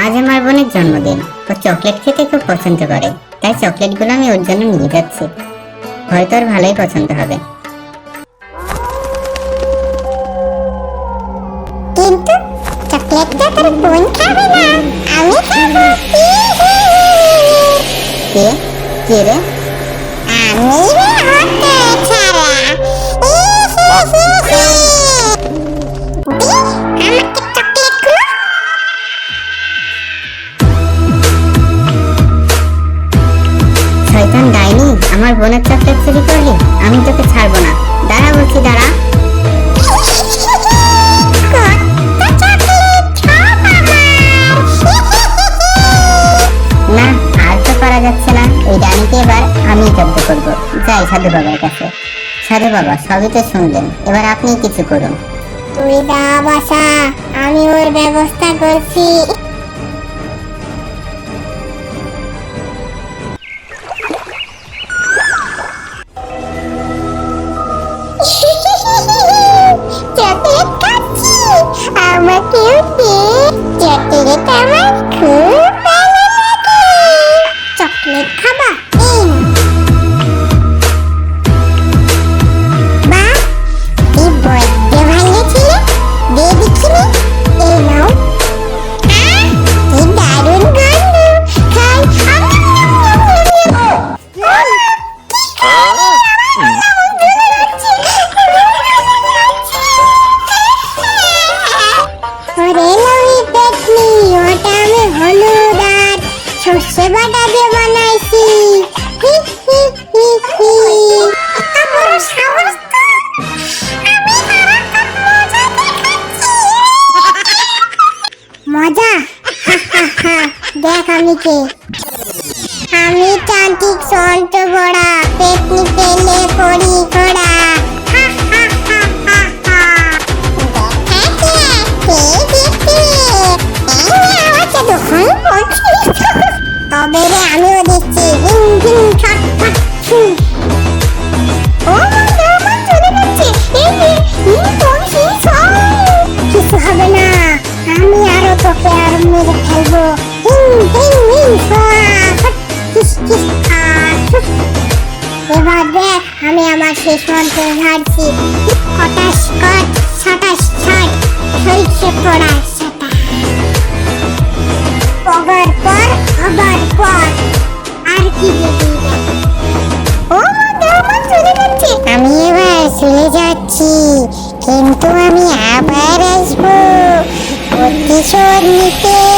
আজ আমার বোনের জন্মদিন। তো চকলেট খেতে খুব পছন্দ করে। তাই চকলেটগুলো আমি ওর জন্য নিয়ে যাচ্ছি। হয়তো ওর ভালোই পছন্দ হবে। কিন্তু চকলেটটা তোর বোন খাবে না। আমি খাব। কে? কে রে? আমার বোনের চকলেট চুরি করলি? আমি তোকে ছাড়বো না। দাঁড়া বলছি, দাঁড়া। আর তো যাচ্ছে না। এই এবার আমি যাই বাবার কাছে। বাবা, সবই তো শুনলেন। এবার আপনি কিছু করুন। তুই আমি ওর ব্যবস্থা করছি। you. বাটা দিয়ে বানাইছি হি হি হি। মজা। দেখ আমি কে তবে রে আমিও দেখছি হিম হিম ছট ফট ছুঁ। ও বন্ধু, আমার চলে যাচ্ছে। এই যে, হিম ফং হিম। কিছু হবে না আমি আরও তোকে আর মেরে ফেলব হিম হিম হিম হিস ফা, ফুস। এবার দেখ আমি আমার শেষ মন্ত্র ঝাড়ছি কটাস কট ছটাস ছট সরিষে পড়া কিন্তু আমি আবার আসব প্রতিশোধ নিতে